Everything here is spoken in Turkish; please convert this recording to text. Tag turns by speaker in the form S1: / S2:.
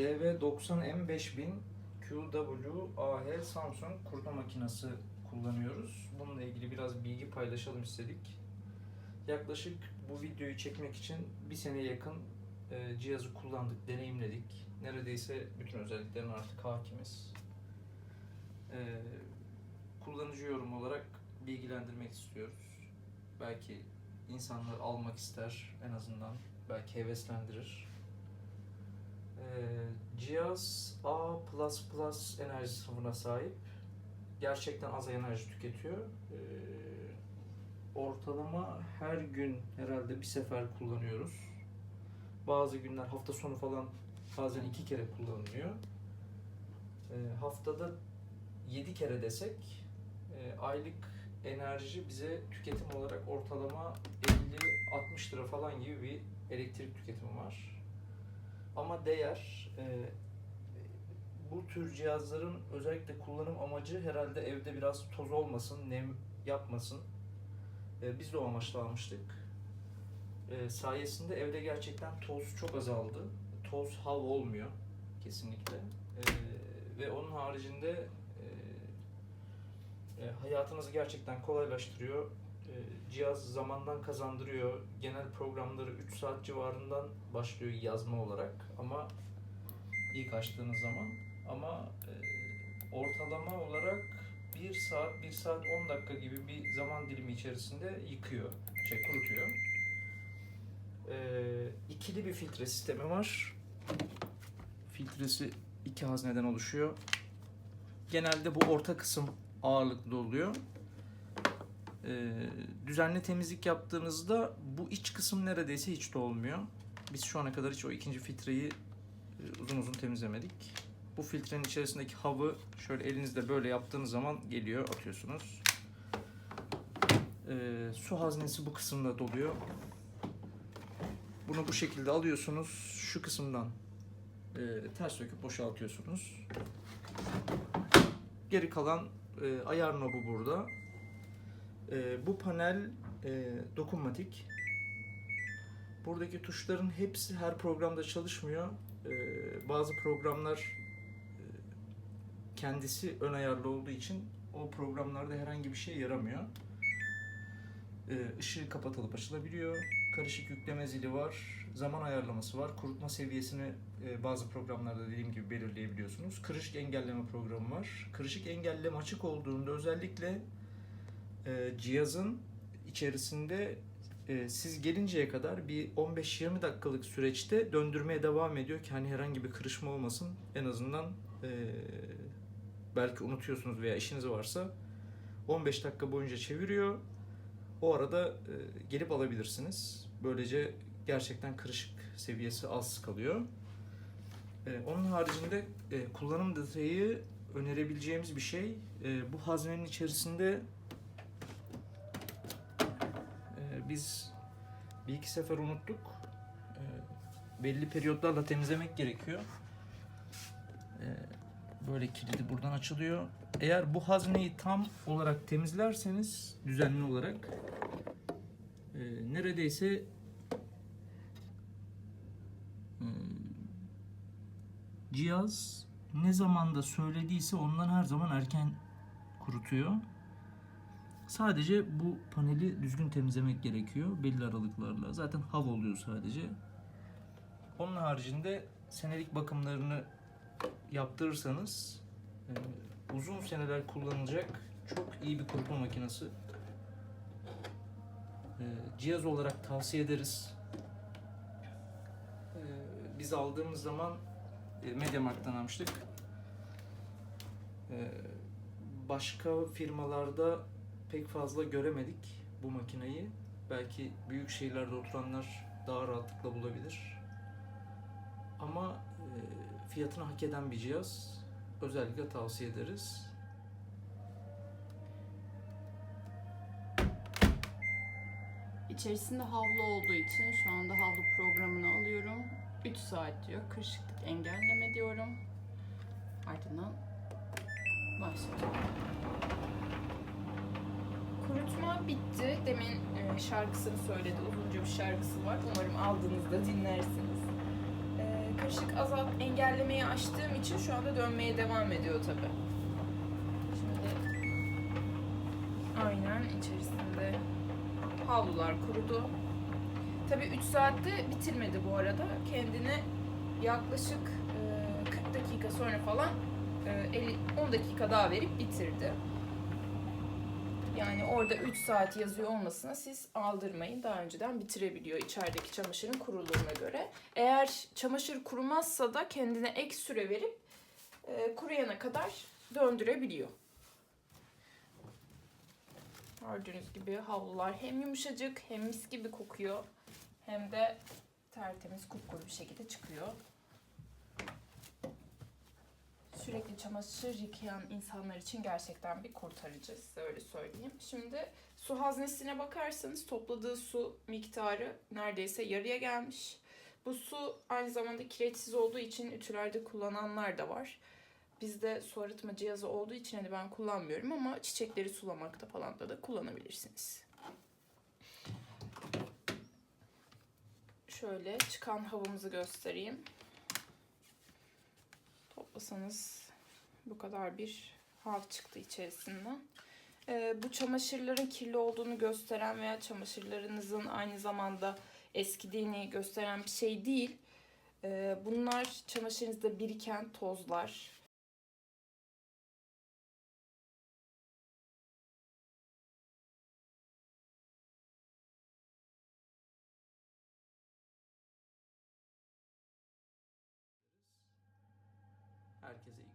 S1: DV90M5000 QWAH Samsung kurutma makinesi kullanıyoruz. Bununla ilgili biraz bilgi paylaşalım istedik. Yaklaşık bu videoyu çekmek için bir seneye yakın e, cihazı kullandık, deneyimledik. Neredeyse bütün özelliklerine artık hakimiz. E, kullanıcı yorum olarak bilgilendirmek istiyoruz. Belki insanlar almak ister en azından. Belki heveslendirir. Ee, cihaz A++ enerji sınıfına sahip. Gerçekten az enerji tüketiyor. Ee, ortalama her gün herhalde bir sefer kullanıyoruz. Bazı günler hafta sonu falan bazen iki kere kullanılıyor. Ee, haftada 7 kere desek e, aylık enerji bize tüketim olarak ortalama 50-60 lira falan gibi bir elektrik tüketimi var. Ama değer e, bu tür cihazların özellikle kullanım amacı herhalde evde biraz toz olmasın, nem yapmasın. E, biz de o amaçla almıştık. E, sayesinde evde gerçekten toz çok azaldı. Toz hav olmuyor kesinlikle. E, ve onun haricinde e, e, hayatınızı gerçekten kolaylaştırıyor. E, cihaz zamandan kazandırıyor. Genel programları 3 saat civarından başlıyor yazma olarak ama ilk açtığınız zaman ama e, ortalama olarak 1 saat, 1 saat 10 dakika gibi bir zaman dilimi içerisinde yıkıyor, şey kurutuyor. E, ikili bir filtre sistemi var. Filtresi iki hazneden oluşuyor. Genelde bu orta kısım ağırlıklı oluyor. Ee, düzenli temizlik yaptığınızda bu iç kısım neredeyse hiç dolmuyor. Biz şu ana kadar hiç o ikinci filtreyi e, uzun uzun temizlemedik. Bu filtrenin içerisindeki havı şöyle elinizde böyle yaptığınız zaman geliyor, atıyorsunuz. Ee, su haznesi bu kısımda doluyor. Bunu bu şekilde alıyorsunuz. Şu kısımdan e, ters söküp boşaltıyorsunuz. Geri kalan e, ayar knobu burada. E, bu panel e, dokunmatik. Buradaki tuşların hepsi her programda çalışmıyor. E, bazı programlar e, kendisi ön ayarlı olduğu için o programlarda herhangi bir şey yaramıyor. E, ışığı kapatılıp açılabiliyor. Karışık yükleme zili var. Zaman ayarlaması var. Kurutma seviyesini e, bazı programlarda dediğim gibi belirleyebiliyorsunuz. Kırışık engelleme programı var. Kırışık engelleme açık olduğunda özellikle e, cihazın içerisinde e, siz gelinceye kadar bir 15-20 dakikalık süreçte döndürmeye devam ediyor ki hani herhangi bir kırışma olmasın. En azından e, belki unutuyorsunuz veya işiniz varsa 15 dakika boyunca çeviriyor. O arada e, gelip alabilirsiniz. Böylece gerçekten kırışık seviyesi az kalıyor. E, onun haricinde e, kullanım detayı önerebileceğimiz bir şey. E, bu haznenin içerisinde e, biz bir iki sefer unuttuk. E, belli periyotlarla temizlemek gerekiyor. E, böyle kilidi buradan açılıyor. Eğer bu hazneyi tam olarak temizlerseniz düzenli olarak e, neredeyse e, cihaz ne zamanda söylediyse ondan her zaman erken kurutuyor. Sadece bu paneli düzgün temizlemek gerekiyor belli aralıklarla. Zaten hava oluyor sadece. Onun haricinde senelik bakımlarını yaptırırsanız e, uzun seneler kullanılacak çok iyi bir kurutma makinesi. E, cihaz olarak tavsiye ederiz. E, biz aldığımız zaman e, Mediamarkt'tan almıştık. E, başka firmalarda pek fazla göremedik bu makineyi. Belki büyük şehirlerde oturanlar daha rahatlıkla bulabilir. Ama e, fiyatını hak eden bir cihaz. Özellikle tavsiye ederiz.
S2: İçerisinde havlu olduğu için şu anda havlu programını alıyorum. 3 saat diyor. Kırışıklık engelleme diyorum. Ardından başlayacağım. Kurutma bitti. Demin e, şarkısını söyledi. Uzunca bir şarkısı var. Umarım aldığınızda dinlersiniz. E, kırışık azalt engellemeyi açtığım için şu anda dönmeye devam ediyor tabi. Şimdi aynen içerisinde havlular kurudu. Tabi 3 saatte bitirmedi bu arada. Kendine yaklaşık e, 40 dakika sonra falan e, 50 10 dakika daha verip bitirdi. Yani orada 3 saat yazıyor olmasına siz aldırmayın. Daha önceden bitirebiliyor içerideki çamaşırın kuruluğuna göre. Eğer çamaşır kurumazsa da kendine ek süre verip e, kuruyana kadar döndürebiliyor. Gördüğünüz gibi havlular hem yumuşacık hem mis gibi kokuyor. Hem de tertemiz kupkuru bir şekilde çıkıyor. Sürekli çamaşır yıkayan insanlar için gerçekten bir kurtarıcı size öyle söyleyeyim. Şimdi su haznesine bakarsanız topladığı su miktarı neredeyse yarıya gelmiş. Bu su aynı zamanda kireçsiz olduğu için ütülerde kullananlar da var. Bizde su arıtma cihazı olduğu için hani ben kullanmıyorum ama çiçekleri sulamakta falan da, da kullanabilirsiniz. Şöyle çıkan havamızı göstereyim. Toplasanız bu kadar bir hav çıktı içerisinden. Ee, bu çamaşırların kirli olduğunu gösteren veya çamaşırlarınızın aynı zamanda eskidiğini gösteren bir şey değil. Ee, bunlar çamaşırınızda biriken tozlar,
S1: herkese iyi